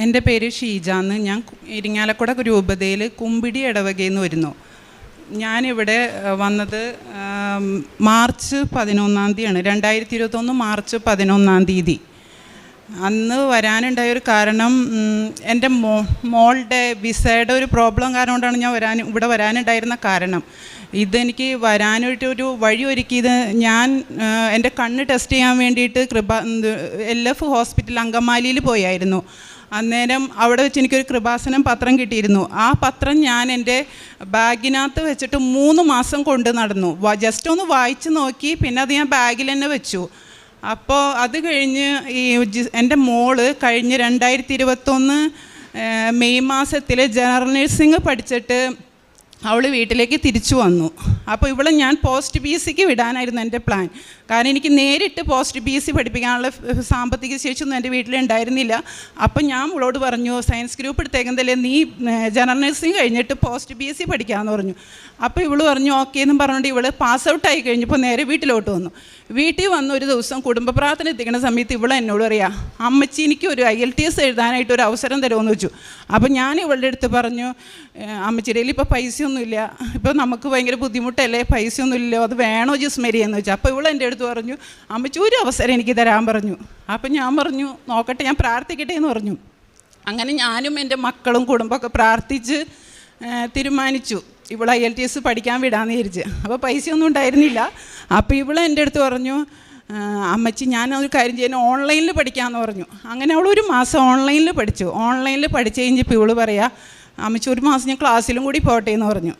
എന്റെ പേര് ഷീജ എന്ന് ഞാൻ ഇരിങ്ങാലക്കുട രൂപതയിൽ കുമ്പിടി ഇടവകയിൽ നിന്ന് വരുന്നു. ഞാനിവിടെ വന്നത് മാർച്ച് പതിനൊന്നാം തീയതിയാണ്. രണ്ടായിരത്തി ഇരുപത്തൊന്ന് മാർച്ച് പതിനൊന്നാം തീയതി. അന്ന് വരാനുണ്ടായ ഒരു കാരണം എന്റെ മോ മോളുടെ വിസയുടെ ഒരു പ്രോബ്ലം കാരണം കൊണ്ടാണ് ഞാൻ വരാൻ ഇവിടെ വരാനുണ്ടായിരുന്ന കാരണം. ഇതെനിക്ക് വരാനായിട്ട് ഒരു വഴി ഒരുക്കിയത് ഞാൻ എന്റെ കണ്ണ് ടെസ്റ്റ് ചെയ്യാൻ വേണ്ടിയിട്ട് കൃപ എൽ എഫ് ഹോസ്പിറ്റൽ അങ്കമാലിയിൽ പോയായിരുന്നു. അന്നേരം അവിടെ വെച്ച് എനിക്കൊരു കൃപാസനം പത്രം കിട്ടിയിരുന്നു. ആ പത്രം ഞാൻ എന്റെ ബാഗിനകത്ത് വെച്ചിട്ട് മൂന്ന് മാസം കൊണ്ട് നടന്നു. ജസ്റ്റ് ഒന്ന് വായിച്ച് നോക്കി പിന്നെ അത് ഞാൻ ബാഗിൽ തന്നെ വെച്ചു. അപ്പോൾ അത് കഴിഞ്ഞ് ഈ എന്റെ മോൾ കഴിഞ്ഞ് രണ്ടായിരത്തി ഇരുപത്തൊന്ന് മെയ് മാസത്തിൽ ജനറൽ നഴ്സിംഗ് പഠിച്ചിട്ട് അവൾ വീട്ടിലേക്ക് തിരിച്ചു വന്നു. അപ്പോൾ ഇവിടെ ഞാൻ പോസ്റ്റ് പി സിക്ക് വിടാനായിരുന്നു എന്റെ പ്ലാൻ കാരണം എനിക്ക് നേരിട്ട് പോസ്റ്റ് പി സി പഠിപ്പിക്കാനുള്ള സാമ്പത്തിക ശേഷിയൊന്നും എന്റെ വീട്ടിലുണ്ടായിരുന്നില്ല. അപ്പം ഞാൻ അവളോട് പറഞ്ഞു സയൻസ് ഗ്രൂപ്പ് എടുത്തേക്കുന്നതല്ലേ നീ ജനറൽ നഴ്സിംഗ് കഴിഞ്ഞിട്ട് പോസ്റ്റ് പി സി പഠിക്കാമെന്ന് പറഞ്ഞു. അപ്പോൾ ഇവൾ പറഞ്ഞു ഓക്കെ എന്നും പറഞ്ഞുകൊണ്ട് ഇവൾ പാസ് ഔട്ട് ആയി കഴിഞ്ഞപ്പോൾ നേരെ വീട്ടിലോട്ട് വന്നു. വീട്ടിൽ വന്ന ഒരു ദിവസം കുടുംബ പ്രാർത്ഥന എത്തിക്കുന്ന സമയത്ത് ഇവളെ എന്നോട് പറയാ അമ്മച്ചി എനിക്ക് ഒരു ഐ എൽ ടി എസ് എഴുതാനായിട്ട് ഒരു അവസരം തരുമെന്ന് വെച്ചു അപ്പോൾ ഞാൻ ഇവളുടെ അടുത്ത് പറഞ്ഞു "ഏഹ്, അമ്മച്ചിയുടെ കയ്യിൽ ഇപ്പോൾ പൈസയൊന്നുമില്ല. ഇപ്പോൾ നമുക്ക് ഭയങ്കര ബുദ്ധിമുട്ടല്ലേ? പൈസയൊന്നുമില്ലല്ലോ. അത് വേണോ ജിസ്മരി എന്ന് വെച്ചു അപ്പോൾ ഇവൾ എന്റെ അടുത്ത് പറഞ്ഞു അമ്മച്ചി ഒരു അവസരം എനിക്ക് തരാൻ പറഞ്ഞു. അപ്പോൾ ഞാൻ പറഞ്ഞു നോക്കട്ടെ ഞാൻ പ്രാർത്ഥിക്കട്ടെ എന്ന് പറഞ്ഞു. അങ്ങനെ ഞാനും എന്റെ മക്കളും കുടുംബമൊക്കെ പ്രാർത്ഥിച്ച് തീരുമാനിച്ചു. ഇവിടെ ഐ എൽ ടി എസ് പഠിക്കാൻ വിടാമെന്ന് വിചാരിച്ച്. അപ്പോൾ പൈസയൊന്നും ഉണ്ടായിരുന്നില്ല. അപ്പോൾ ഇവൾ എന്റെ അടുത്ത് പറഞ്ഞു "ആ, അമ്മച്ചി ഞാൻ ഒരു കാര്യം ചെയ്യാൻ ഓൺലൈനിൽ പഠിക്കാമെന്ന് പറഞ്ഞു. അങ്ങനെ അവൾ ഒരു മാസം ഓൺലൈനിൽ പഠിച്ചു. ഓൺലൈനിൽ പഠിച്ചു കഴിഞ്ഞപ്പോൾ ഇവൾ പറയാ അമ്മച്ചി ഒരു മാസം ഞാൻ ക്ലാസ്സിലും കൂടി പോട്ടെ എന്ന് പറഞ്ഞു.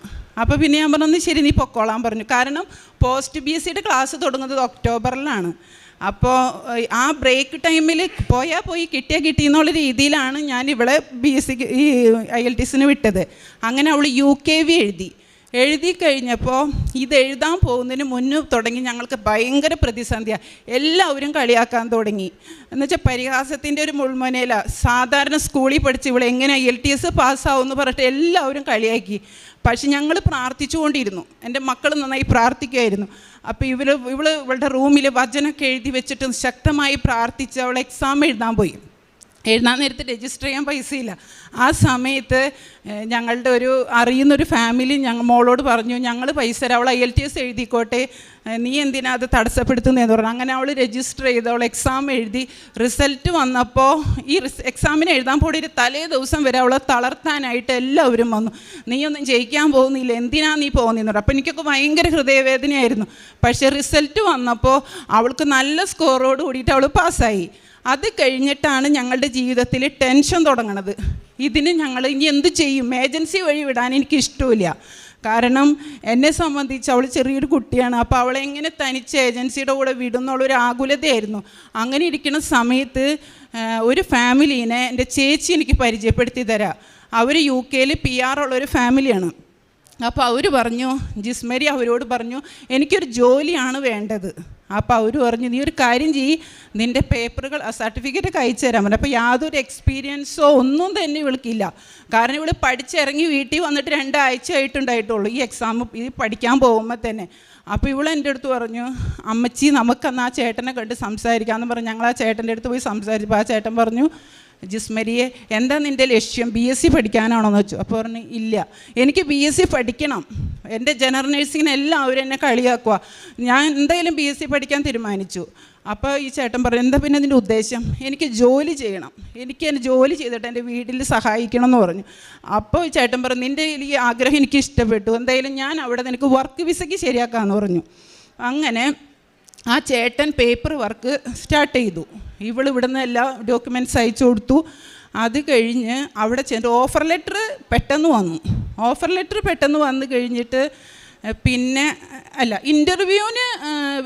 അപ്പോൾ പിന്നെ ഞാൻ പറഞ്ഞു ശരി നീ പൊക്കോളാൻ പറഞ്ഞു. കാരണം പോസ്റ്റ് ബി എസ് സിയുടെ ക്ലാസ് തുടങ്ങുന്നത് ഒക്ടോബറിലാണ്. അപ്പോൾ ആ ബ്രേക്ക് ടൈമിൽ പോയാൽ പോയി കിട്ടിയാൽ കിട്ടി എന്നുള്ള രീതിയിലാണ് ഞാൻ ഇവിടെ ബി എസ് സിക്ക് ഈ ഐ എൽ ടി സിന് വിട്ടത്. അങ്ങനെ അവൾ യു കെ വി എഴുതി. എഴുതി കഴിഞ്ഞപ്പോൾ ഇത് എഴുതാൻ പോകുന്നതിന് മുന്നേ തുടങ്ങി ഞങ്ങൾക്ക് ഭയങ്കര പ്രതിസന്ധിയാണ് എല്ലാവരും കളിയാക്കാൻ തുടങ്ങി. എന്നുവെച്ചാൽ പരിഹാസത്തിന്റെ ഒരു മുൾമുനയില. സാധാരണ സ്കൂളിൽ പഠിച്ച് ഇവിടെ എങ്ങനെ എൽ ടി എസ് പാസ്സാവുമെന്ന് പറഞ്ഞിട്ട് എല്ലാവരും കളിയാക്കി. പക്ഷെ ഞങ്ങൾ പ്രാർത്ഥിച്ചുകൊണ്ടിരുന്നു. എന്റെ മക്കൾ നന്നായി പ്രാർത്ഥിക്കുമായിരുന്നു അപ്പോൾ ഇവർ ഇവൾ ഇവളുടെ റൂമിൽ വചനമൊക്കെ എഴുതി വെച്ചിട്ട് ശക്തമായി പ്രാർത്ഥിച്ച് അവൾ എക്സാം എഴുതാൻ പോയി. എഴുതാൻ നേരത്ത് രജിസ്റ്റർ ചെയ്യാൻ പൈസയില്ല. ആ സമയത്ത് ഞങ്ങളുടെ ഒരു അറിയുന്നൊരു ഫാമിലി ഞങ്ങൾ മോളോട് പറഞ്ഞു ഞങ്ങൾ പൈസ തരാം അവൾ ഐ എൽ ടി എസ് എഴുതിക്കോട്ടെ. നീ എന്തിനാ അത് തടസ്സപ്പെടുത്തുന്നതെന്ന് പറഞ്ഞു. അങ്ങനെ അവൾ രജിസ്റ്റർ ചെയ്ത്. അവൾ എക്സാം എഴുതി. റിസൾട്ട് വന്നപ്പോൾ ഈ എക്സാമിന് എഴുതാൻ പോയി ഒരു തലേ ദിവസം വരെ അവളെ തളർത്താനായിട്ട് എല്ലാവരും വന്നു. നീ ഒന്നും ജയിക്കാൻ പോകുന്നില്ല. എന്തിനാ നീ പോകുന്നതെന്ന് പറഞ്ഞു. അപ്പോൾ എനിക്കൊക്കെ ഭയങ്കര ഹൃദയവേദനയായിരുന്നു. പക്ഷേ റിസൾട്ട് വന്നപ്പോൾ അവൾക്ക് നല്ല സ്കോറോട് കൂടിയിട്ട് അവൾ പാസ്സായി അത് കഴിഞ്ഞിട്ടാണ് ഞങ്ങളുടെ ജീവിതത്തിൽ ടെൻഷൻ തുടങ്ങണത്. ഇതിന് ഞങ്ങൾ ഇനി എന്ത് ചെയ്യും? ഏജൻസി വഴി വിടാൻ എനിക്ക് ഇഷ്ടമില്ല കാരണം എന്നെ സംബന്ധിച്ച് അവൾ ചെറിയൊരു കുട്ടിയാണ്. അപ്പോൾ അവളെ എങ്ങനെ തനിച്ച് ഏജൻസിയുടെ കൂടെ വിടും എന്നുള്ളൊരു ആകുലതയായിരുന്നു. അങ്ങനെ ഇരിക്കുന്ന സമയത്ത് ഒരു ഫാമിലീനെ എന്റെ ചേച്ചി എനിക്ക് പരിചയപ്പെടുത്തി തരാം. അവർ യു കെയിൽ പി ആർ ഉള്ളൊരു ഫാമിലിയാണ്. അപ്പോൾ അവർ പറഞ്ഞു ജിസ്മരി അവരോട് പറഞ്ഞു എനിക്കൊരു ജോലിയാണ് വേണ്ടത്. അപ്പോൾ അവർ പറഞ്ഞു നീ ഒരു കാര്യം ചെയ്യ് നിന്റെ പേപ്പറുകൾ സർട്ടിഫിക്കറ്റ് അയച്ചു തരാൻ പറഞ്ഞു. അപ്പോൾ യാതൊരു എക്സ്പീരിയൻസോ ഒന്നും തന്നെ ഇവൾക്കില്ല. കാരണം ഇവൾ പഠിച്ചിറങ്ങി വീട്ടിൽ വന്നിട്ട് രണ്ടാഴ്ച ആയിട്ടുണ്ടായിട്ടുള്ളൂ ഈ എക്സാം ഇത് പഠിക്കാൻ പോകുമ്പോൾ തന്നെ. അപ്പോൾ ഇവൾ എന്റെ അടുത്ത് പറഞ്ഞു അമ്മച്ചി നമുക്കന്ന് ആ ചേട്ടനെ കണ്ട് സംസാരിക്കാമെന്ന് പറഞ്ഞു ഞങ്ങൾ ആ ചേട്ടന്റെ അടുത്ത് പോയി സംസാരിച്ചപ്പോൾ ആ ചേട്ടൻ പറഞ്ഞു ജിസ്മരിയെ എന്താ നിന്റെ ലക്ഷ്യം? ബി എസ് സി പഠിക്കാനാണോന്ന് വെച്ചു അപ്പോൾ പറഞ്ഞു ഇല്ല. എനിക്ക് ബി എസ് സി പഠിക്കണം. എന്റെ ജനറൽ നഴ്സിങ്ങിന് എല്ലാവരും എന്നെ കളിയാക്കുക ഞാൻ എന്തായാലും ബി എസ് സി പഠിക്കാൻ തീരുമാനിച്ചു. അപ്പോൾ ഈ ചേട്ടൻ പറഞ്ഞു എന്താ പിന്നെ അതിന്റെ ഉദ്ദേശം? എനിക്ക് ജോലി ചെയ്യണം. എനിക്ക് എന്റെ ജോലി ചെയ്തിട്ട് എന്റെ വീട്ടിൽ സഹായിക്കണം എന്ന് പറഞ്ഞു. അപ്പോൾ ഈ ചേട്ടൻ പറഞ്ഞു നിന്റെ ഈ ആഗ്രഹം എനിക്ക് ഇഷ്ടപ്പെട്ടു. എന്തായാലും ഞാൻ അവിടെ നിനക്ക് വർക്ക് വിസയ്ക്ക് ശരിയാക്കാമെന്ന് പറഞ്ഞു. അങ്ങനെ ആ ചേട്ടൻ പേപ്പർ വർക്ക് സ്റ്റാർട്ട് ചെയ്തു. ഇവൾ ഇവിടുന്ന് എല്ലാ ഡോക്യുമെന്റ്സ് അയച്ചു കൊടുത്തു. അത് കഴിഞ്ഞ് അവിടെ ചെന്ന് ഓഫർ ലെറ്റർ പെട്ടെന്ന് വന്നു. ഓഫർ ലെറ്റർ പെട്ടെന്ന് വന്നു കഴിഞ്ഞിട്ട് പിന്നെ അല്ല ഇന്റർവ്യൂവിന്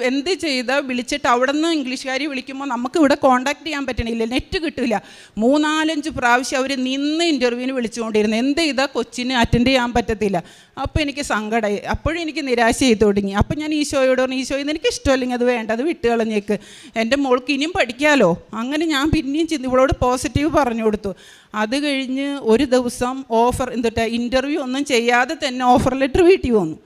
എന്ത് ചെയ്താൽ വിളിച്ചിട്ട് അവിടെ നിന്ന് ഇംഗ്ലീഷുകാരി വിളിക്കുമ്പോൾ നമുക്ക് ഇവിടെ കോൺടാക്ട് ചെയ്യാൻ പറ്റണില്ല നെറ്റ് കിട്ടില്ല മൂന്നാലഞ്ച് പ്രാവശ്യം അവർ നിന്ന് ഇന്റർവ്യൂവിന് വിളിച്ചുകൊണ്ടിരുന്നു. എന്ത് ചെയ്താൽ കൊച്ചിന് അറ്റൻഡ് ചെയ്യാൻ പറ്റത്തില്ല. അപ്പോൾ എനിക്ക് സങ്കടമായി അപ്പോഴും എനിക്ക് നിരാശ ചെയ്ത് തുടങ്ങി. അപ്പോൾ ഞാൻ ഈശോയോട് പറഞ്ഞു ഈശോ ഇത് എനിക്ക് ഇഷ്ടമല്ലെങ്കിൽ അത് വേണ്ട അത് വിട്ട് കളഞ്ഞേക്ക്. എന്റെ മോൾക്ക് ഇനിയും പഠിക്കാമല്ലോ അങ്ങനെ ഞാൻ പിന്നെയും ചിന്തി ഇവളോട് പോസിറ്റീവ് പറഞ്ഞു കൊടുത്തു. അത് കഴിഞ്ഞ് ഒരു ദിവസം ഓഫർ എന്തിട്ട് ഇന്റർവ്യൂ ഒന്നും ചെയ്യാതെ തന്നെ ഓഫർ ലെറ്റർ വീട്ടിൽ വന്നു.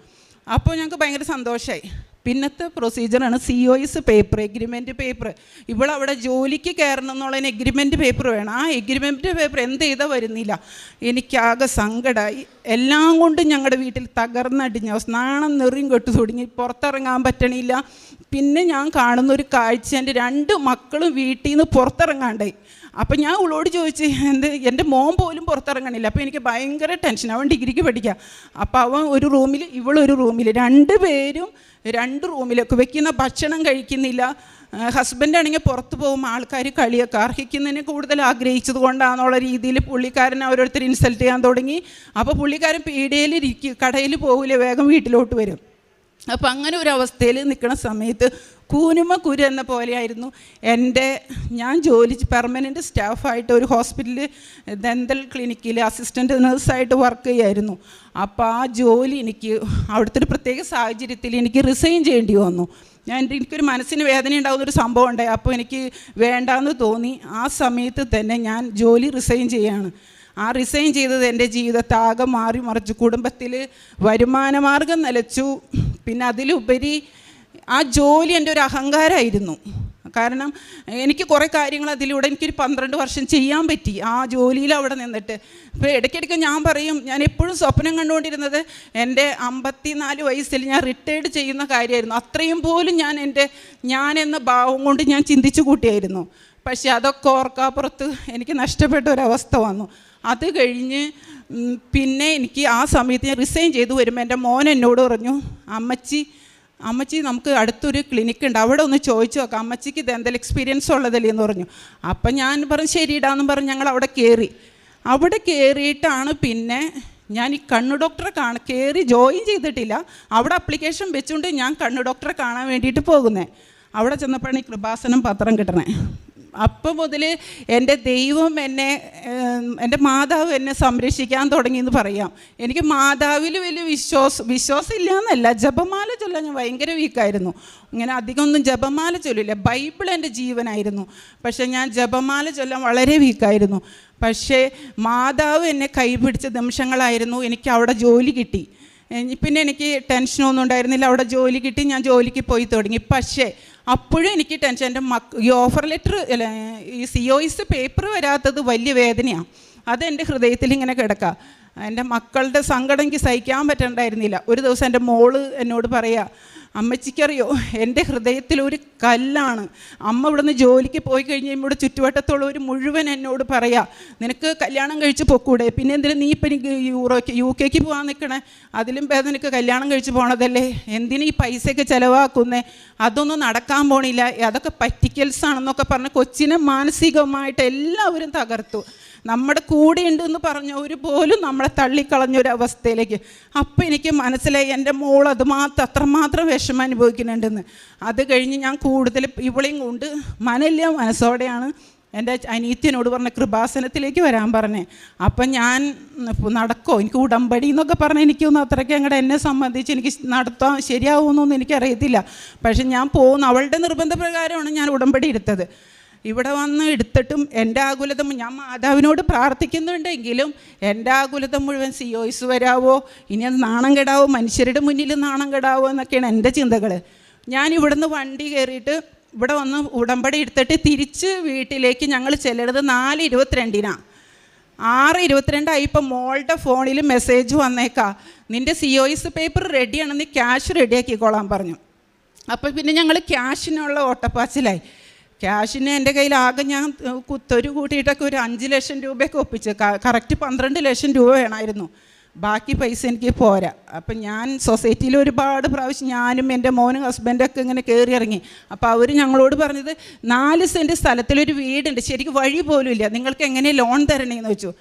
അപ്പോൾ ഞങ്ങൾക്ക് ഭയങ്കര സന്തോഷമായി പിന്നത്തെ പ്രൊസീജിയറാണ് C O S paper agreement paper ഇവളവിടെ ജോലിക്ക് കയറണം എന്നുള്ളതിന് എഗ്രിമെന്റ് പേപ്പർ വേണം. ആ എഗ്രിമെന്റ് പേപ്പർ എന്ത് ചെയ്താൽ വരുന്നില്ല. എനിക്കാകെ സങ്കടമായി എല്ലാം കൊണ്ടും ഞങ്ങളുടെ വീട്ടിൽ തകർന്നടിഞ്ഞ അവസ്ഥ നാണം നെറിയും കെട്ടു തുടങ്ങി. പുറത്തിറങ്ങാൻ പറ്റണില്ല. പിന്നെ ഞാൻ കാണുന്ന ഒരു കാഴ്ച എന്റെ രണ്ട് മക്കളും വീട്ടിൽ നിന്ന് പുറത്തിറങ്ങാണ്ടായി. അപ്പം ഞാൻ ഉള്ളോട് ചോദിച്ച് എന്ത് എന്റെ മോൻ പോലും പുറത്തിറങ്ങണില്ല. അപ്പോൾ എനിക്ക് ഭയങ്കര ടെൻഷൻ അവൻ ഡിഗ്രിക്ക് പഠിക്കുക അപ്പോൾ അവൻ ഒരു റൂമിൽ ഇവളൊരു റൂമിൽ. രണ്ട് പേരും രണ്ട് റൂമിലൊക്കെ വെക്കുന്ന ഭക്ഷണം കഴിക്കുന്നില്ല. ഹസ്ബൻഡ് ആണെങ്കിൽ പുറത്ത് പോകുമ്പോൾ ആൾക്കാർ കളിയൊക്കെ അർഹിക്കുന്നതിന് കൂടുതൽ ആഗ്രഹിച്ചത് കൊണ്ടാണെന്നുള്ള രീതിയിൽ പുള്ളിക്കാരൻ ഓരോരുത്തർ ഇൻസൾട്ട് ചെയ്യാൻ തുടങ്ങി. അപ്പോൾ പുള്ളിക്കാരൻ പീടിയയിൽ ഇരിക്കും കടയിൽ പോകില്ല വേഗം വീട്ടിലോട്ട് വരും. അപ്പം അങ്ങനെ ഒരു അവസ്ഥയിൽ നിൽക്കുന്ന സമയത്ത് കൂനുമ കുരു എന്ന പോലെയായിരുന്നു. എന്റെ ഞാൻ ജോലി പെർമനന്റ് സ്റ്റാഫായിട്ട് ഒരു ഹോസ്പിറ്റലിൽ ദന്തൽ ക്ലിനിക്കിൽ അസിസ്റ്റന്റ് നേഴ്സായിട്ട് വർക്ക് ചെയ്യായിരുന്നു. അപ്പോൾ ആ ജോലി എനിക്ക് അവിടുത്തെ ഒരു പ്രത്യേക സാഹചര്യത്തിൽ എനിക്ക് റിസൈൻ ചെയ്യേണ്ടി വന്നു. ഞാൻ എനിക്കൊരു മനസ്സിന് വേദന ഉണ്ടാകുന്ന ഒരു സംഭവം ഉണ്ടായി. അപ്പോൾ എനിക്ക് വേണ്ടാന്ന് തോന്നി. ആ സമയത്ത് തന്നെ ഞാൻ ജോലി റിസൈൻ ചെയ്യാണ്. ആ റിസൈൻ ചെയ്തത് എന്റെ ജീവിതത്തെ ആകെ മാറി മറിച്ചു കുടുംബത്തിൽ വരുമാനമാർഗം നിലച്ചു. പിന്നെ അതിലുപരി ആ ജോലി എന്റെ ഒരു അഹങ്കാരമായിരുന്നു കാരണം എനിക്ക് കുറേ കാര്യങ്ങൾ അതിലൂടെ എനിക്കൊരു പന്ത്രണ്ട് വർഷം ചെയ്യാൻ പറ്റി. ആ ജോലിയിൽ അവിടെ നിന്നിട്ട്. അപ്പോൾ ഇടയ്ക്കിടയ്ക്ക് ഞാൻ പറയും ഞാൻ എപ്പോഴും സ്വപ്നം കണ്ടുകൊണ്ടിരുന്നത് എന്റെ അമ്പത്തിനാല് വയസ്സിൽ ഞാൻ റിട്ടയർഡ് ചെയ്യുന്ന കാര്യമായിരുന്നു. അത്രയും പോലും ഞാൻ എന്റെ ഞാൻ എന്ന ഭാവം കൊണ്ട് ഞാൻ ചിന്തിച്ചു കൂട്ടിയായിരുന്നു. പക്ഷേ അതൊക്കെ ഓർക്കാപ്പുറത്ത് എനിക്ക് നഷ്ടപ്പെട്ട ഒരവസ്ഥ വന്നു. അത് കഴിഞ്ഞ് പിന്നെ എനിക്ക് ആ സമയത്ത് ഞാൻ റിസൈൻ ചെയ്തു. വരുമ്പോൾ എന്റെ മോൻ എന്നോട് പറഞ്ഞു അമ്മച്ചി അമ്മച്ചി നമുക്ക് അടുത്തൊരു ക്ലിനിക്ക് ഉണ്ട്. അവിടെ ഒന്ന് ചോദിച്ചു നോക്കാം. അമ്മച്ചിക്ക് ഇത് എന്തെങ്കിലും എക്സ്പീരിയൻസ് ഉള്ളതല്ലേ എന്ന് പറഞ്ഞു. അപ്പം ഞാൻ പറഞ്ഞു ശരി ഇടാന്ന് പറഞ്ഞ്. ഞങ്ങൾ അവിടെ കയറി അവിടെ കയറിയിട്ടാണ് പിന്നെ ഞാൻ ഈ കണ്ണു ഡോക്ടറെ കാണ കയറി ജോയിൻ ചെയ്തിട്ടില്ല. അവിടെ അപ്ലിക്കേഷൻ വെച്ചുകൊണ്ട് ഞാൻ കണ്ണു ഡോക്ടറെ കാണാൻ വേണ്ടിയിട്ട് പോകുന്നത് അവിടെ ചെന്നപ്പോഴാണ് ഈ കൃപാസനം പത്രം കിട്ടണേ. അപ്പോൾ മുതൽ എന്റെ ദൈവം എന്നെ എന്റെ മാതാവ് എന്നെ സംരക്ഷിക്കാൻ തുടങ്ങി എന്ന് പറയാം. എനിക്ക് മാതാവിൽ വലിയ വിശ്വാസ വിശ്വാസം ഇല്ല എന്നല്ല ജപമാല ചൊല്ലാൻ ഞാൻ ഭയങ്കര വീക്കായിരുന്നു. ഇങ്ങനെ അധികമൊന്നും ജപമാല ചൊല്ലില്ല. ബൈബിൾ എന്റെ ജീവനായിരുന്നു. പക്ഷേ ഞാൻ ജപമാല ചൊല്ലാൻ വളരെ വീക്കായിരുന്നു. പക്ഷേ മാതാവ് എന്നെ കൈപിടിച്ച നിമിഷങ്ങളായിരുന്നു എനിക്ക് അവിടെ ജോലി കിട്ടി. പിന്നെ എനിക്ക് ടെൻഷനൊന്നും ഉണ്ടായിരുന്നില്ല. അവിടെ ജോലി കിട്ടി ഞാൻ ജോലിക്ക് പോയി തുടങ്ങി. പക്ഷേ അപ്പോഴും എനിക്ക് ടെൻഷൻ എന്റെ മക്ക ഈ ഓഫർ ലെറ്റർ അല്ല ഈ സി ഒ ഇസ് പേപ്പർ വരാത്തത് വലിയ വേദനയാണ് അതെന്റെ ഹൃദയത്തിൽ ഇങ്ങനെ കിടക്കുക എന്റെ മക്കളുടെ സങ്കടം എനിക്ക് സഹിക്കാൻ പറ്റണ്ടായിരുന്നില്ല. ഒരു ദിവസം എന്റെ മോൾ എന്നോട് പറയാ അമ്മച്ചിക്കറിയോ? എന്റെ ഹൃദയത്തിൽ ഒരു കല്ലാണ്. അമ്മ ഇവിടുന്ന് ജോലിക്ക് പോയി കഴിഞ്ഞ് ഇവിടെ ഒരു മുഴുവൻ എന്നോട് പറയാ നിനക്ക് കല്യാണം കഴിച്ച് പൊക്കൂടെ? പിന്നെ എന്തിനാ നീ ഇപ്പം എനിക്ക് യൂറോക്ക് യു കെക്ക് പോകാൻ നിൽക്കണേ? അതിലും ഭേദം നിനക്ക് കല്യാണം കഴിച്ച് പോണതല്ലേ? എന്തിനാ ഈ പൈസയൊക്കെ ചിലവാക്കുന്നേ? അതൊന്നും നടക്കാൻ പോണില്ല. അതൊക്കെ പറ്റിക്കൽസ് ആണെന്നൊക്കെ പറഞ്ഞ് കൊച്ചിനെ മാനസികമായിട്ട് എല്ലാവരും തകർത്തു. നമ്മുടെ കൂടെ ഉണ്ടെന്ന് പറഞ്ഞവർ പോലും നമ്മളെ തള്ളിക്കളഞ്ഞൊരവസ്ഥയിലേക്ക് ഒരു അവസ്ഥയിലേക്ക്. അപ്പം എനിക്ക് മനസ്സിലായി എന്റെ മോൾ അത് മാത്രം അത്രമാത്രം വിഷമം അനുഭവിക്കുന്നുണ്ടെന്ന്. അത് കഴിഞ്ഞ് ഞാൻ കൂടുതൽ ഇവളെയും കൊണ്ട് മനല്ല മനസ്സോടെയാണ് എന്റെ അനീത്യനോട് പറഞ്ഞ കൃപാസനത്തിലേക്ക് വരാൻ പറഞ്ഞേ. അപ്പം ഞാൻ നടക്കോ? എനിക്ക് ഉടമ്പടി എന്നൊക്കെ പറഞ്ഞാൽ എനിക്കൊന്നും അത്രയ്ക്ക് അങ്ങോട്ട് എന്നെ സംബന്ധിച്ച് എനിക്ക് നടത്താൻ ശരിയാവുമെന്നൊന്നും എനിക്കറിയത്തില്ല. പക്ഷെ ഞാൻ പോകുന്നു അവളുടെ നിർബന്ധപ്രകാരമാണ് ഞാൻ ഉടമ്പടി എടുത്തത്. ഇവിടെ വന്ന് എടുത്തിട്ടും എന്റെ ആകുലത ഞാൻ മാതാവിനോട് പ്രാർത്ഥിക്കുന്നുണ്ടെങ്കിലും എന്റെ ആകുലത മുഴുവൻ സിയോയിസ് വരാവോ? ഇനി അത് നാണം കെടാവോ? മനുഷ്യരുടെ മുന്നിൽ നാണം കെടാവോ എന്നൊക്കെയാണ് എന്റെ ചിന്തകൾ. ഞാൻ ഇവിടുന്ന് വണ്ടി കയറിയിട്ട് ഇവിടെ വന്ന് ഉടമ്പടി എടുത്തിട്ട് തിരിച്ച് വീട്ടിലേക്ക് ഞങ്ങൾ ചെല്ലരുത് നാല് ഇരുപത്തിരണ്ടിനാണ് ആറ് ഇരുപത്തിരണ്ടായി ഇപ്പം മോളുടെ ഫോണിൽ മെസ്സേജ് വന്നേക്കാ. നിന്റെ സി ഒ പേപ്പർ റെഡിയാണ് നീ ക്യാഷ് റെഡിയാക്കിക്കോളാൻ പറഞ്ഞു. അപ്പോൾ പിന്നെ ഞങ്ങൾ ക്യാഷിനുള്ള ഓട്ടപ്പാച്ചിലായി. ക്യാഷിന് എന്റെ കയ്യിൽ ആകെ ഞാൻ കുത്തൊരു കൂട്ടിയിട്ടൊക്കെ ഒരു അഞ്ച് ലക്ഷം രൂപയൊക്കെ ഒപ്പിച്ച്. കറക്റ്റ് പന്ത്രണ്ട് ലക്ഷം രൂപ വേണമായിരുന്നു. ബാക്കി പൈസ എനിക്ക് പോരാ. അപ്പം ഞാൻ സൊസൈറ്റിയിൽ ഒരുപാട് പ്രാവശ്യം ഞാനും എന്റെ മോനും ഹസ്ബൻഡൊക്കെ ഇങ്ങനെ കയറി ഇറങ്ങി. അപ്പോൾ അവർ ഞങ്ങളോട് പറഞ്ഞത് നാല് സെന്റ് സ്ഥലത്തിലൊരു വീടുണ്ട്. ശരിക്കും വഴി പോലും ഇല്ല. നിങ്ങൾക്ക് എങ്ങനെ ലോൺ തരണേന്ന് വെച്ചു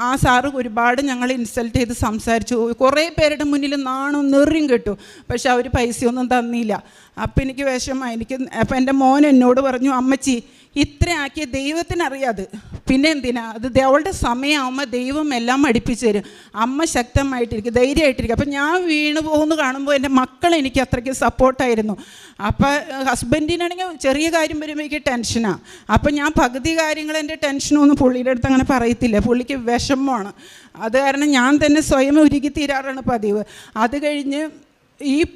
ആ സാറ് ഒരുപാട് ഞങ്ങൾ ഇൻസൾട്ട് ചെയ്ത് സംസാരിച്ചു. കുറേ പേരുടെ മുന്നിൽ നാണും നെറിയും കിട്ടു. പക്ഷെ അവർ പൈസയൊന്നും തന്നില്ല. അപ്പം എനിക്ക് വിഷമമായി. എനിക്ക് അപ്പം എന്റെ മോൻ എന്നോട് പറഞ്ഞു അമ്മച്ചി ഇത്ര ആക്കിയ ദൈവത്തിനറിയാത്. പിന്നെ എന്തിനാ? അത് അവളുടെ സമയമാകുമ്പോൾ ദൈവം എല്ലാം അടുപ്പിച്ച് തരും. അമ്മ ശക്തമായിട്ടിരിക്കും ധൈര്യമായിട്ടിരിക്കും. അപ്പം ഞാൻ വീണു പോകുന്നു കാണുമ്പോൾ എന്റെ മക്കൾ എനിക്ക് അത്രയ്ക്ക് സപ്പോർട്ടായിരുന്നു. അപ്പം ഹസ്ബൻഡിനാണെങ്കിൽ ചെറിയ കാര്യം വരുമ്പോൾ എനിക്ക് ടെൻഷനാണ് അപ്പം ഞാൻ പകുതി കാര്യങ്ങൾ എന്റെ ടെൻഷനൊന്നും പുള്ളിയുടെ അടുത്ത് അങ്ങനെ പറയത്തില്ല. പുള്ളിക്ക് വിഷമമാണ്. അത് കാരണം ഞാൻ തന്നെ സ്വയം ഉരുകി തീരാറാണ് പതിവ്. അത് കഴിഞ്ഞ് ഈ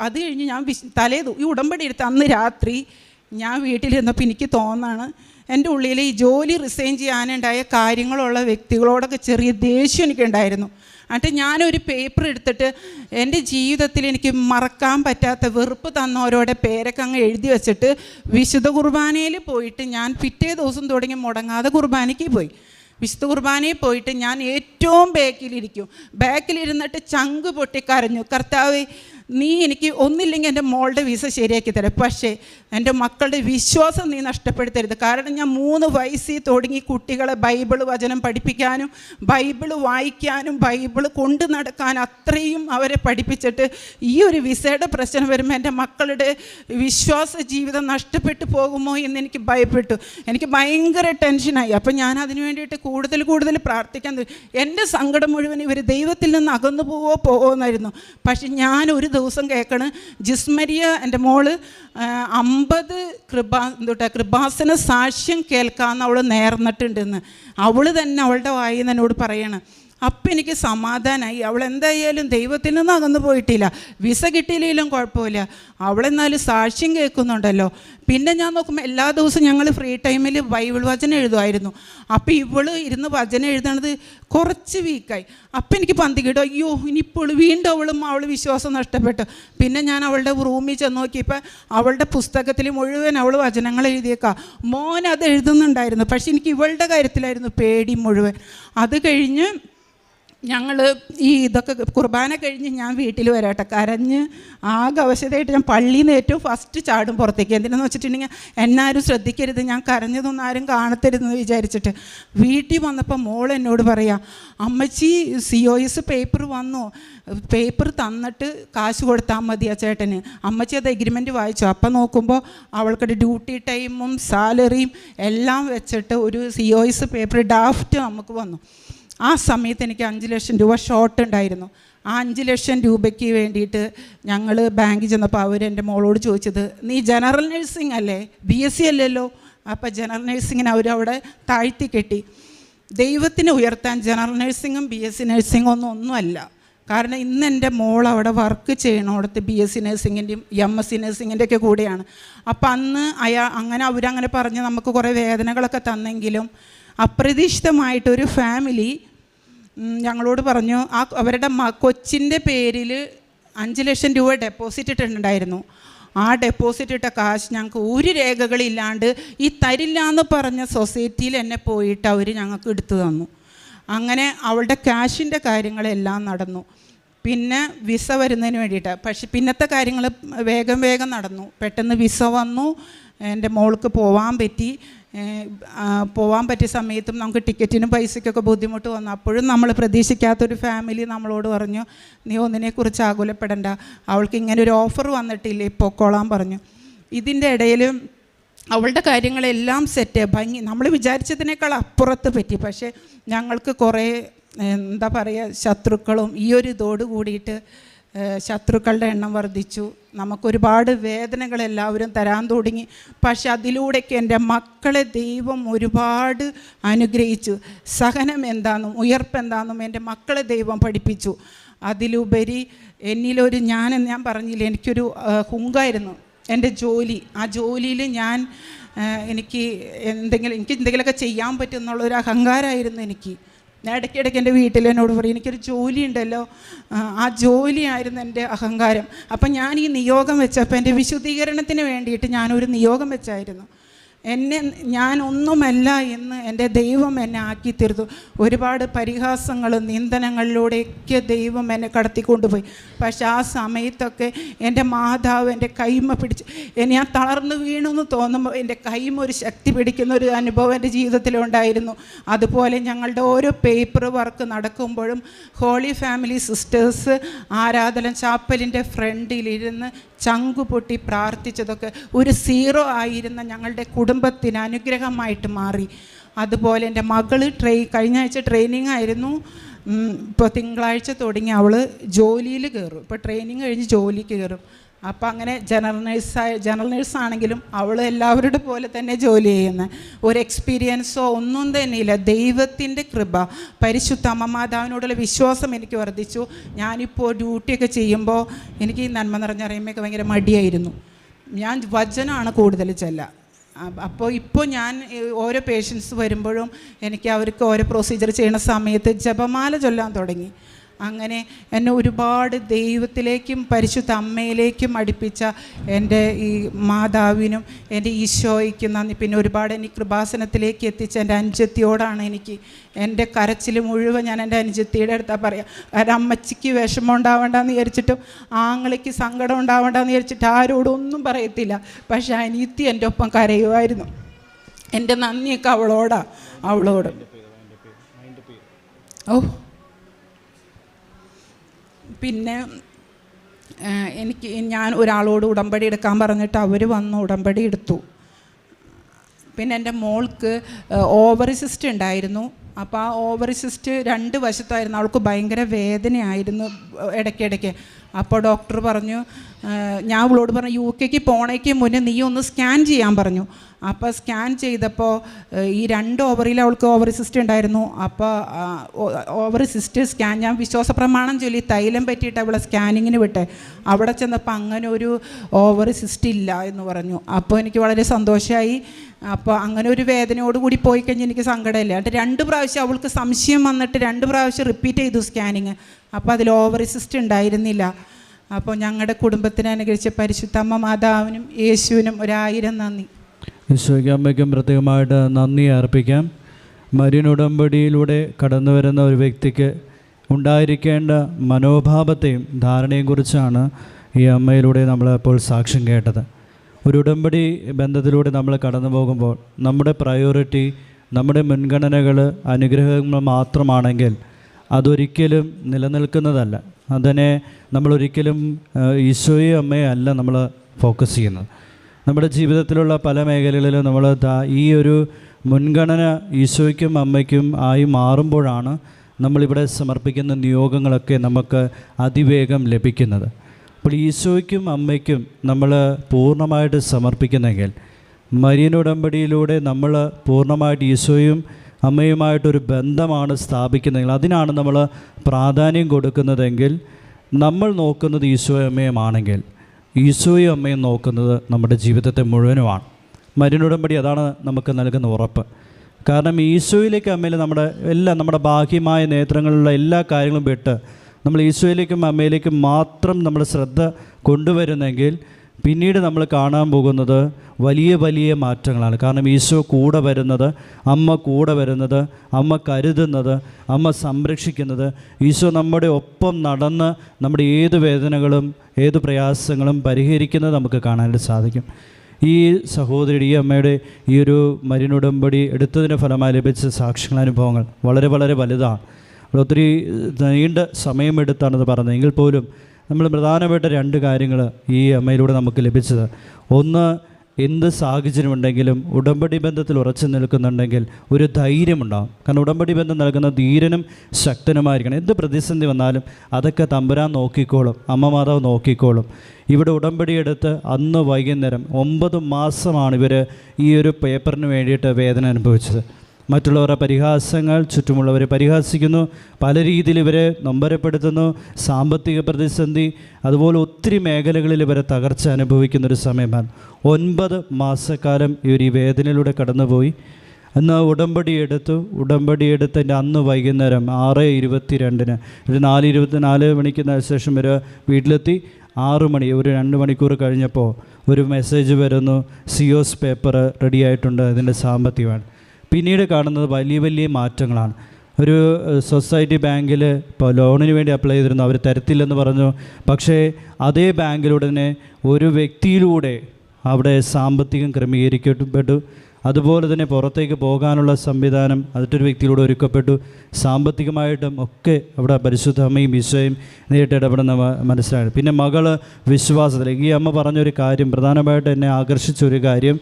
അത് കഴിഞ്ഞ് ഞാൻ തലേ ഈ ഉടമ്പടി എടുത്ത് അന്ന് രാത്രി ഞാൻ വീട്ടിലിരുന്നപ്പോൾ എനിക്ക് തോന്നാണ് എന്റെ ഉള്ളിൽ ഈ ജോലി റിസൈൻ ചെയ്യാനുണ്ടായ കാര്യങ്ങളുള്ള വ്യക്തികളോടൊക്കെ ചെറിയ ദേഷ്യം എനിക്കുണ്ടായിരുന്നു. എന്നിട്ട് ഞാനൊരു പേപ്പർ എടുത്തിട്ട് എന്റെ ജീവിതത്തിൽ എനിക്ക് മറക്കാൻ പറ്റാത്ത വെറുപ്പ് തന്നവരോടെ പേരൊക്കെ അങ്ങ് എഴുതി വെച്ചിട്ട് വിശുദ്ധ കുർബാനയിൽ പോയിട്ട് ഞാൻ പിറ്റേ ദിവസം തുടങ്ങി മുടങ്ങാതെ കുർബാനയ്ക്ക് പോയി. വിശുദ്ധ കുർബാനയിൽ പോയിട്ട് ഞാൻ ഏറ്റവും ബാക്കിലിരിക്കും ബാക്കിലിരുന്നിട്ട് ചങ്ക് പൊട്ടിക്കരഞ്ഞു. കർത്താവ് നീ എനിക്ക് ഒന്നില്ലെങ്കിൽ എന്റെ മോളുടെ വിസ ശരിയാക്കി തരാം. പക്ഷേ എന്റെ മക്കളുടെ വിശ്വാസം നീ നഷ്ടപ്പെടുത്തരുത്. കാരണം ഞാൻ മൂന്ന് വയസ്സിൽ തുടങ്ങി കുട്ടികളെ ബൈബിൾ വചനം പഠിപ്പിക്കാനും ബൈബിൾ വായിക്കാനും ബൈബിൾ കൊണ്ടു നടക്കാൻ അത്രയും അവരെ പഠിപ്പിച്ചിട്ട് ഈ ഒരു വിസയുടെ പ്രശ്നം വരുമ്പോൾ എന്റെ മക്കളുടെ വിശ്വാസ ജീവിതം നഷ്ടപ്പെട്ടു പോകുമോ എന്ന് എനിക്ക് ഭയപ്പെട്ടു. എനിക്ക് ഭയങ്കര ടെൻഷനായി. അപ്പം ഞാൻ അതിന് വേണ്ടിയിട്ട് കൂടുതൽ കൂടുതൽ പ്രാർത്ഥിക്കാൻ. എന്റെ സങ്കടം മുഴുവൻ ഇവർ ദൈവത്തിൽ നിന്ന് അകന്നു പോവോ പോകുമെന്നായിരുന്നു പക്ഷെ ഞാൻ ഒരു ദിവസം കേൾക്കണ്. ജിസ്മരിയ എന്റെ മോൾ അമ്പത് കൃപാ എന്തുട്ടാ കൃപാസന സാക്ഷ്യം കേൾക്കാമെന്ന് അവൾ നേർന്നിട്ടുണ്ടെന്ന്. അവൾ തന്നെ അവളുടെ വായി എന്നോട് പറയണം അപ്പം എനിക്ക് സമാധാനമായി അവൾ എന്തായാലും ദൈവത്തിൽ നിന്ന് അകന്നു പോയിട്ടില്ല. വിസ കിട്ടിയില്ലെങ്കിലും കുഴപ്പമില്ല. അവളെന്നാലും സാക്ഷ്യം കേൾക്കുന്നുണ്ടല്ലോ. പിന്നെ ഞാൻ നോക്കുമ്പോൾ എല്ലാ ദിവസവും ഞങ്ങൾ ഫ്രീ ടൈമിൽ ബൈബിൾ വചനം എഴുതുമായിരുന്നു. അപ്പോൾ ഇവൾ ഇരുന്ന് വചനം എഴുതണത് കുറച്ച് വീക്കായി അപ്പം എനിക്ക് പന്തി കിട്ടും. അയ്യോ ഇനിയിപ്പോൾ വീണ്ടും അവളും അവൾ വിശ്വാസം നഷ്ടപ്പെട്ടു. പിന്നെ ഞാൻ അവളുടെ റൂമിൽ ചെന്ന് നോക്കിയപ്പോൾ അവളുടെ പുസ്തകത്തിൽ മുഴുവൻ അവൾ വചനങ്ങൾ എഴുതിയേക്കാം. മോൻ അത് എഴുതുന്നുണ്ടായിരുന്നു. പക്ഷെ എനിക്ക് ഇവളുടെ കാര്യത്തിലായിരുന്നു പേടി മുഴുവൻ. അത് കഴിഞ്ഞ് ഞങ്ങൾ ഈ ഇതൊക്കെ കുർബാന കഴിഞ്ഞ് ഞാൻ വീട്ടിൽ വരാട്ടെ. കരഞ്ഞ് ആകെ അവശതയായിട്ട് ഞാൻ പള്ളിയിൽ നിന്ന് ഏറ്റവും ഫസ്റ്റ് ചാടും പുറത്തേക്ക്. എന്തിനാന്ന് വെച്ചിട്ടുണ്ടെങ്കിൽ എന്നാരും ശ്രദ്ധിക്കരുത്. ഞാൻ കരഞ്ഞതൊന്നും ആരും കാണത്തരുതെന്ന് വിചാരിച്ചിട്ട്. വീട്ടിൽ വന്നപ്പോൾ മോൾ എന്നോട് പറയാം അമ്മച്ചി സി ഒ എസ് പേപ്പർ വന്നു. പേപ്പർ തന്നിട്ട് കാശ് കൊടുത്താൽ മതി ആ ചേട്ടന്. അമ്മച്ചി അത് എഗ്രിമെന്റ് വായിച്ചു. അപ്പം നോക്കുമ്പോൾ അവൾക്കൊരു ഡ്യൂട്ടി ടൈമും സാലറിയും എല്ലാം വെച്ചിട്ട് ഒരു C O S paper draft നമുക്ക് വന്നു. ആ സമയത്ത് എനിക്ക് അഞ്ച് ലക്ഷം രൂപ ഷോർട്ട് ഉണ്ടായിരുന്നു. ആ അഞ്ച് ലക്ഷം രൂപയ്ക്ക് വേണ്ടിയിട്ട് ഞങ്ങൾ ബാങ്കിൽ ചെന്നപ്പോൾ അവർ എന്റെ മോളോട് ചോദിച്ചത് നീ ജനറൽ നഴ്സിംഗ് അല്ലേ? ബി എസ് സി അല്ലല്ലോ അപ്പോൾ ജനറൽ നഴ്സിങ്ങിന് അവരവിടെ താഴ്ത്തി കെട്ടി. ദൈവത്തിനെ ഉയർത്താൻ ജനറൽ നഴ്സിങ്ങും ബി എസ് സി നഴ്സിംഗും ഒന്നും ഒന്നുമല്ല. കാരണം ഇന്ന് എന്റെ മോൾ അവിടെ വർക്ക് ചെയ്യണോടത്ത് ബി എസ് സി നഴ്സിങ്ങിന്റെയും എം എസ് സി നഴ്സിങ്ങിന്റെയൊക്കെ കൂടെയാണ്. അപ്പം അന്ന് അയാ അങ്ങനെ അവരങ്ങനെ പറഞ്ഞ് നമുക്ക് കുറേ വേദനകളൊക്കെ തന്നെങ്കിലും അപ്രതീക്ഷിതമായിട്ടൊരു ഫാമിലി ഞങ്ങളോട് പറഞ്ഞു ആ അവരുടെ മ കൊച്ചിന്റെ പേരിൽ അഞ്ച് ലക്ഷം രൂപ ഡെപ്പോസിറ്റ് ഇട്ടിട്ടുണ്ടായിരുന്നു. ആ ഡെപ്പോസിറ്റ് ഇട്ട കാശ് ഞങ്ങൾക്ക് ഒരു രേഖകളില്ലാണ്ട് ഈ തരില്ല എന്ന് പറഞ്ഞ സൊസൈറ്റിയിൽ എന്നെ പോയിട്ട് അവർ ഞങ്ങൾക്ക് എടുത്തു തന്നു. അങ്ങനെ അവളുടെ ക്യാഷിന്റെ കാര്യങ്ങളെല്ലാം നടന്നു. പിന്നെ വിസ വരുന്നതിന് വേണ്ടിയിട്ട് പക്ഷെ പിന്നത്തെ കാര്യങ്ങൾ വേഗം വേഗം നടന്നു. പെട്ടെന്ന് വിസ വന്നു എന്റെ മോൾക്ക് പോവാൻ പറ്റി. പോവാൻ പറ്റിയ സമയത്തും നമുക്ക് ടിക്കറ്റിനും പൈസയ്ക്കൊക്കെ ബുദ്ധിമുട്ട് വന്നു. അപ്പോഴും നമ്മൾ പ്രതീക്ഷിക്കാത്തൊരു ഫാമിലി നമ്മളോട് പറഞ്ഞു നീ ഒന്നിനെക്കുറിച്ച് ആകുലപ്പെടണ്ട. അവൾക്ക് ഇങ്ങനെ ഒരു ഓഫർ വന്നിട്ടില്ലേ? പൊക്കോളാൻ പറഞ്ഞു. ഇതിന്റെ ഇടയിൽ അവളുടെ കാര്യങ്ങളെല്ലാം സെറ്റ് ഭംഗി. നമ്മൾ വിചാരിച്ചതിനേക്കാൾ അപ്പുറത്ത് പറ്റി. പക്ഷേ ഞങ്ങൾക്ക് കുറേ എന്താ പറയുക ശത്രുക്കളും ഈ ഒരു ഇതോട് കൂടിയിട്ട് ശത്രുക്കളുടെ എണ്ണം വർദ്ധിച്ചു. നമുക്കൊരുപാട് വേദനകൾ എല്ലാവരും തരാൻ തുടങ്ങി. പക്ഷെ അതിലൂടെയൊക്കെ എന്റെ മക്കളെ ദൈവം ഒരുപാട് അനുഗ്രഹിച്ചു. സഹനം എന്താണെന്നും ഉയർപ്പ് എന്താണെന്നും എന്റെ മക്കളെ ദൈവം പഠിപ്പിച്ചു. അതിലുപരി എന്നിലൊരു ഞാൻ ഞാൻ പറഞ്ഞില്ല എനിക്കൊരു ഹുങ്കായിരുന്നു. എന്റെ ജോലി. ആ ജോലിയിൽ ഞാൻ എനിക്ക് എന്തെങ്കിലും എനിക്ക് എന്തെങ്കിലുമൊക്കെ ചെയ്യാൻ പറ്റും എന്നുള്ളൊരു അഹങ്കാരമായിരുന്നു എനിക്ക്. ഞാൻ ഇടയ്ക്കിടയ്ക്ക് എന്റെ വീട്ടിൽ എന്നോട് പറയും എനിക്കൊരു ജോലി ഉണ്ടല്ലോ. ആ, ജോലിയായിരുന്നു എന്റെ അഹങ്കാരം. അപ്പം ഞാൻ ഈ നിയോഗം വെച്ചപ്പോൾ എന്റെ വിശുദ്ധീകരണത്തിന് വേണ്ടിയിട്ട് ഞാനൊരു നിയോഗം വെച്ചായിരുന്നു. എന്നെ ഞാനൊന്നുമല്ല എന്ന് എന്റെ ദൈവം എന്നെ ആക്കി തീർത്തു. ഒരുപാട് പരിഹാസങ്ങളും നിന്ദനങ്ങളിലൂടെയൊക്കെ ദൈവം എന്നെ കടത്തിക്കൊണ്ടുപോയി. പക്ഷെ ആ സമയത്തൊക്കെ എന്റെ മാതാവ് എന്റെ കൈമ പിടിച്ച് എന്നെ ഞാൻ തളർന്നു വീണു എന്ന് തോന്നുമ്പോൾ എന്റെ കൈമ ഒരു ശക്തി പിടിക്കുന്ന ഒരു അനുഭവം എന്റെ ജീവിതത്തിലുണ്ടായിരുന്നു. അതുപോലെ ഞങ്ങളുടെ ഓരോ പേപ്പർ വർക്ക് നടക്കുമ്പോഴും ഹോളി ഫാമിലി സിസ്റ്റേഴ്സ് ആരാധന ചാപ്പലിന്റെ ഫ്രണ്ടിലിരുന്ന് ചങ്കു പൊട്ടി പ്രാർത്ഥിച്ചതൊക്കെ ഒരു സീറോ ആയിരുന്ന ഞങ്ങളുടെ കുടുംബത്തിന് അനുഗ്രഹമായിട്ട് മാറി. അതുപോലെ എന്റെ മകൾ ട്രെയി കഴിഞ്ഞ ആഴ്ച ട്രെയിനിങ് ആയിരുന്നു. ഇപ്പോൾ തിങ്കളാഴ്ച തുടങ്ങി. അവൾ ജോലിയിൽ കയറും. ഇപ്പോൾ ട്രെയിനിങ് കഴിഞ്ഞ് ജോലിക്ക് കയറും. അപ്പം അങ്ങനെ ജനറൽ നേഴ്സായ ജനറൽ നേഴ്സാണെങ്കിലും അവൾ എല്ലാവരുടെ പോലെ തന്നെ ജോലി ചെയ്യുന്ന. ഒരു എക്സ്പീരിയൻസോ ഒന്നും തന്നെയില്ല ദൈവത്തിന്റെ കൃപ പരിശുദ്ധ അമ്മ മാതാവിനോടുള്ള വിശ്വാസം എനിക്ക് വർദ്ധിച്ചു. ഞാനിപ്പോൾ ഡ്യൂട്ടിയൊക്കെ ചെയ്യുമ്പോൾ എനിക്ക് ഈ നന്മ നിറഞ്ഞറിയുമ്പോഴൊക്കെ ഭയങ്കര മടിയായിരുന്നു. ഞാൻ വചനമാണ് കൂടുതൽ ചെല്ല. അപ്പോൾ ഇപ്പോൾ ഞാൻ ഓരോ പേഷ്യൻസ് വരുമ്പോഴും എനിക്ക് അവർക്ക് ഓരോ പ്രൊസീജിയർ ചെയ്യുന്ന സമയത്ത് ജപമാല ചൊല്ലാൻ തുടങ്ങി. അങ്ങനെ എന്നെ ഒരുപാട് ദൈവത്തിലേക്കും പരിശുദ്ധ അമ്മയിലേക്കും അടുപ്പിച്ച എന്റെ ഈ മാതാവിനും എന്റെ ഈശോയ്ക്കും നന്ദി. പിന്നെ ഒരുപാട് എനിക്ക് കൃപാസനത്തിലേക്ക് എത്തിച്ച എന്റെ അനുജത്തിയോടാണ് എനിക്ക് എന്റെ കരച്ചിൽ മുഴുവൻ ഞാൻ എന്റെ അനുജത്തിയുടെ അടുത്താണ് പറയാം. കാരണം അമ്മച്ചിക്ക് വിഷമം ഉണ്ടാവേണ്ടെന്ന് വിചാരിച്ചിട്ടും ആങ്ങളിക്ക് സങ്കടം ഉണ്ടാവേണ്ടെന്ന് വിചാരിച്ചിട്ട് ആരോടും ഒന്നും പറയത്തില്ല. പക്ഷേ അനിയത്തി എന്റെ ഒപ്പം കരയുമായിരുന്നു. എന്റെ നന്ദിയൊക്കെ അവളോടാ. അവളോട്. ഓ. പിന്നെ എനിക്ക് ഞാൻ ഒരാളോട് ഉടമ്പടി എടുക്കാൻ പറഞ്ഞിട്ട് അവർ വന്ന് ഉടമ്പടി എടുത്തു. പിന്നെ എന്റെ മോൾക്ക് ഓവറി സിസ്റ്റ് ഉണ്ടായിരുന്നു. അപ്പോൾ ആ ഓവറി സിസ്റ്റ് രണ്ട് വശത്തായിരുന്നു. അവൾക്ക് ഭയങ്കര വേദനയായിരുന്നു ഇടയ്ക്കിടയ്ക്ക്. അപ്പോൾ ഡോക്ടർ പറഞ്ഞു ഞാൻ അവളോട് പറഞ്ഞു യു കെക്ക് പോണേക്ക് മുന്നേ നീ ഒന്ന് സ്കാൻ ചെയ്യാൻ പറഞ്ഞു. അപ്പോൾ സ്കാൻ ചെയ്തപ്പോൾ ഈ രണ്ട് ഓവറിൽ അവൾക്ക് ഓവറി സിസ്റ്റ് ഉണ്ടായിരുന്നു. അപ്പോൾ ഓവറി സിസ്റ്റ് സ്കാൻ ഞാൻ വിശ്വാസ പ്രമാണം ചൊല്ലി തൈലം പറ്റിയിട്ട് അവളെ സ്കാനിങ്ങിന് വിട്ടെ. അവിടെ ചെന്നപ്പോൾ അങ്ങനെ ഒരു ഓവറി സിസ്റ്റ് ഇല്ല എന്ന് പറഞ്ഞു. അപ്പോൾ എനിക്ക് വളരെ സന്തോഷമായി. അപ്പോൾ അങ്ങനെ ഒരു വേദനയോട് കൂടി പോയി കഴിഞ്ഞാൽ എനിക്ക് സങ്കടമില്ല. രണ്ട് പ്രാവശ്യം അവൾക്ക് സംശയം വന്നിട്ട് രണ്ട് പ്രാവശ്യം റിപ്പീറ്റ് ചെയ്തു സ്കാനിങ്. അപ്പോൾ അതിൽ ഓവർ റിസിസ്റ്റ് ഉണ്ടായിരുന്നില്ല. അപ്പോൾ ഞങ്ങളുടെ കുടുംബത്തിനെ അനുകരിച്ച പരിശുദ്ധമ്മ മാതാവിനും യേശുവിനും ഒരായിരം നന്ദി. ഈശോയ്ക്ക് അമ്മയ്ക്കും പ്രത്യേകമായിട്ട് നന്ദി അർപ്പിക്കാം. മരിയൻ ഉടമ്പടിയിലൂടെ കടന്നു വരുന്ന ഒരു വ്യക്തിക്ക് ഉണ്ടായിരിക്കേണ്ട മനോഭാവത്തെയും ധാരണയും കുറിച്ചാണ് ഈ അമ്മയിലൂടെ നമ്മൾ ഇപ്പോൾ സാക്ഷ്യം കേട്ടത്. ഒരു ഉടമ്പടി ബന്ധത്തിലൂടെ നമ്മൾ കടന്നു പോകുമ്പോൾ നമ്മുടെ പ്രയോറിറ്റി നമ്മുടെ മുൻഗണനകൾ അനുഗ്രഹങ്ങൾ മാത്രമാണെങ്കിൽ അതൊരിക്കലും നിലനിൽക്കുന്നതല്ല. അതിനെ നമ്മളൊരിക്കലും ഈശോയും അമ്മയെ അല്ല നമ്മൾ ഫോക്കസ് ചെയ്യുന്നത്. നമ്മുടെ ജീവിതത്തിലുള്ള പല മേഖലകളിലും നമ്മൾ ഈ ഒരു മുൻഗണന ഈശോയ്ക്കും അമ്മയ്ക്കും ആയി മാറുമ്പോഴാണ് നമ്മളിവിടെ സമർപ്പിക്കുന്ന നിയോഗങ്ങളൊക്കെ നമുക്ക് അതിവേഗം ലഭിക്കുന്നത്. അപ്പോൾ ഈശോയ്ക്കും അമ്മയ്ക്കും നമ്മൾ പൂർണമായിട്ട് സമർപ്പിക്കുന്നെങ്കിൽ മരിയൻ ഉടമ്പടിയിലൂടെ നമ്മൾ പൂർണമായിട്ട് ഈശോയും അമ്മയുമായിട്ടൊരു ബന്ധമാണ് സ്ഥാപിക്കുന്നതെങ്കിൽ അതിനാണ് നമ്മൾ പ്രാധാന്യം കൊടുക്കുന്നതെങ്കിൽ നമ്മൾ നോക്കുന്നത് ഈശോയും അമ്മയുമാണെങ്കിൽ ഈശോയും അമ്മയും നോക്കുന്നത് നമ്മുടെ ജീവിതത്തെ മുഴുവനുമാണ്. മരുന്നുടമ്പടി അതാണ് നമുക്ക് നൽകുന്ന ഉറപ്പ്. കാരണം ഈശോയിലേക്കും അമ്മയിൽ നമ്മുടെ എല്ലാ നമ്മുടെ ബാഹ്യമായ നേത്രങ്ങളിലുള്ള എല്ലാ കാര്യങ്ങളും വിട്ട് നമ്മൾ ഈശോയിലേക്കും അമ്മയിലേക്കും മാത്രം നമ്മൾ ശ്രദ്ധ കൊണ്ടുവരുന്നെങ്കിൽ പിന്നീട് നമ്മൾ കാണാൻ പോകുന്നത് വലിയ വലിയ മാറ്റങ്ങളാണ്. കാരണം ഈശോ കൂടെ വരുന്നത് അമ്മ കൂടെ വരുന്നത് അമ്മ കരുതുന്നത് അമ്മ സംരക്ഷിക്കുന്നത്. ഈശോ നമ്മുടെ ഒപ്പം നടന്ന് നമ്മുടെ ഏത് വേദനകളും ഏത് പ്രയാസങ്ങളും പരിഹരിക്കുന്നത് നമുക്ക് കാണാനായിട്ട് സാധിക്കും. ഈ സഹോദരിയുടെ ഈ അമ്മയുടെ ഈ ഒരു മരുന്നുടമ്പടി എടുത്തതിന്റെ ഫലമായി ലഭിച്ച സാക്ഷ്യങ്ങളനുഭവങ്ങൾ വളരെ വളരെ വലുതാണ്. ഒത്തിരി നീണ്ട സമയമെടുത്താണെന്ന് പറഞ്ഞത്. എങ്കിൽ പോലും നമ്മൾ പ്രധാനപ്പെട്ട രണ്ട് കാര്യങ്ങൾ ഈ അമ്മയിലൂടെ നമുക്ക് ലഭിച്ചത്. ഒന്ന് എന്ത് സാഹചര്യം ഉണ്ടെങ്കിലും ഉടമ്പടി ബന്ധത്തിൽ ഉറച്ചു നിൽക്കുന്നുണ്ടെങ്കിൽ ഒരു ധൈര്യമുണ്ടാകും കാരണം ഉടമ്പടി ബന്ധം നൽകുന്ന ധീരനും ശക്തനുമായിരിക്കണം. എന്ത് പ്രതിസന്ധി വന്നാലും അതൊക്കെ തമ്പുരാൻ നോക്കിക്കോളും അമ്മ മാതാവ് നോക്കിക്കോളും. ഇവിടെ ഉടമ്പടി എടുത്ത് അന്ന് വൈകുന്നേരം ഒമ്പത് മാസമാണ് ഇവർ ഈ ഒരു പേപ്പറിന് വേണ്ടിയിട്ട് വേദന അനുഭവിച്ചത്. മറ്റുള്ളവരുടെ പരിഹാസങ്ങൾ ചുറ്റുമുള്ളവരെ പരിഹാസിക്കുന്നു. പല രീതിയിൽ ഇവരെ നൊമ്പരപ്പെടുത്തുന്നു. സാമ്പത്തിക പ്രതിസന്ധി അതുപോലെ ഒത്തിരി മേഖലകളിൽ ഇവരെ തകർച്ച അനുഭവിക്കുന്ന ഒരു സമയമാണ്. ഒൻപത് മാസക്കാലം ഇവർ ഈ വേദനയിലൂടെ കടന്നുപോയി. അന്ന് ഉടമ്പടി എടുത്തു. ഉടമ്പടി എടുത്തതിന്റെ അന്ന് വൈകുന്നേരം ആറ് ഇരുപത്തി രണ്ടിന് ഒരു നാല് ഇരുപത്തി നാല് മണിക്ക് ശേഷം വരെ വീട്ടിലെത്തി. ആറ് മണി ഒരു രണ്ട് മണിക്കൂർ കഴിഞ്ഞപ്പോൾ ഒരു മെസ്സേജ് വരുന്നു. സിയോസ് പേപ്പർ റെഡിയായിട്ടുണ്ട് അതിന്റെ സാമ്പത്തികമാണ്. പിന്നീട് കാണുന്നത് വലിയ വലിയ മാറ്റങ്ങളാണ്. ഒരു സൊസൈറ്റി ബാങ്കിൽ ഇപ്പോൾ ലോണിന് വേണ്ടി അപ്ലൈ ചെയ്തിരുന്നു. അവർ തരത്തില്ലെന്ന് പറഞ്ഞു. പക്ഷേ അതേ ബാങ്കിലൂടെ തന്നെ ഒരു വ്യക്തിയിലൂടെ അവിടെ സാമ്പത്തികം ക്രമീകരിക്കപ്പെട്ടു. അതുപോലെ തന്നെ പുറത്തേക്ക് പോകാനുള്ള സംവിധാനം അതിട്ടൊരു വ്യക്തിയിലൂടെ ഒരുക്കപ്പെട്ടു. സാമ്പത്തികമായിട്ടും ഒക്കെ അവിടെ പരിശുദ്ധ ഈശോയും നേരിട്ട് ഇടപെടുന്ന മനസ്സിലായി. പിന്നെ മകൾ വിശ്വാസത്തിൽ ഈ അമ്മ പറഞ്ഞൊരു കാര്യം പ്രധാനമായിട്ട് എന്നെ ആകർഷിച്ച ഒരു കാര്യം.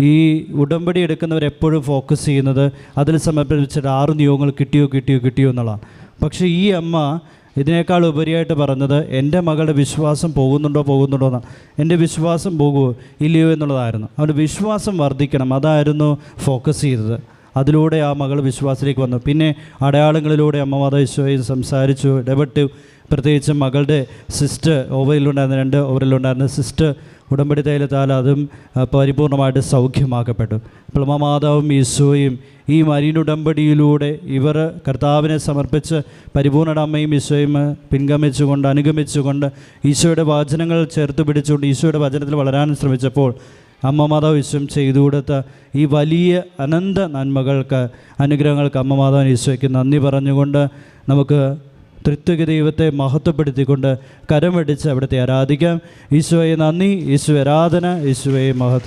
ഈ ഉടമ്പടി എടുക്കുന്നവർ എപ്പോഴും ഫോക്കസ് ചെയ്യുന്നത് അതിൽ സമർപ്പിച്ചിട്ട് ആറ് നിയോഗങ്ങൾ കിട്ടിയോ കിട്ടിയോ കിട്ടിയോ എന്നുള്ളതാണ്. പക്ഷേ ഈ അമ്മ ഇതിനേക്കാൾ ഉപരിയായിട്ട് പറഞ്ഞത് എന്റെ മകളുടെ വിശ്വാസം പോകുന്നുണ്ടോ പോകുന്നുണ്ടോ എന്നാണ്. എന്റെ വിശ്വാസം പോകുമോ ഇല്ലയോ എന്നുള്ളതായിരുന്നു. അവന്റെ വിശ്വാസം വർദ്ധിക്കണം അതായിരുന്നു ഫോക്കസ് ചെയ്തത്. അതിലൂടെ ആ മകൾ വിശ്വാസത്തിലേക്ക് വന്നു. പിന്നെ അടയാളങ്ങളിലൂടെ അമ്മ മാതാ സംസാരിച്ചു ഇടപെട്ടു. പ്രത്യേകിച്ച് മകളുടെ സിസ്റ്റർ ഓവയിലുണ്ടായിരുന്ന രണ്ട് ഓവറിലുണ്ടായിരുന്ന സിസ്റ്റർ ഉടമ്പടി തൈലത്താൽ അതും പരിപൂർണമായിട്ട് സൗഖ്യമാക്കപ്പെട്ടു. പ്ലമ മാതാവും ഈശോയും ഈ മരീനുടമ്പടിയിലൂടെ ഇവർ കർത്താവിനെ സമർപ്പിച്ച് പരിപൂർണ അമ്മയും ഈശോയും പിൻഗമിച്ചുകൊണ്ട് അനുഗമിച്ചുകൊണ്ട് ഈശോയുടെ വചനങ്ങൾ ചേർത്ത് പിടിച്ചുകൊണ്ട് ഈശോയുടെ വചനത്തിൽ വളരാൻ ശ്രമിച്ചപ്പോൾ അമ്മ മാതാവ് ഈശോയും ചെയ്തു കൊടുത്ത ഈ വലിയ അനന്ത നന്മകൾക്ക് അനുഗ്രഹങ്ങൾക്ക് അമ്മ മാതാവിന് ഈശോയ്ക്ക് നന്ദി പറഞ്ഞുകൊണ്ട് നമുക്ക് തൃത്വിക ദൈവത്തെ മഹത്വപ്പെടുത്തിക്കൊണ്ട് കരമടിച്ച് അവിടുത്തെ ആരാധിക്കാം. ഈശോയെ നന്ദി ഈശോ ആരാധന ഈശോയെ മഹത്വം.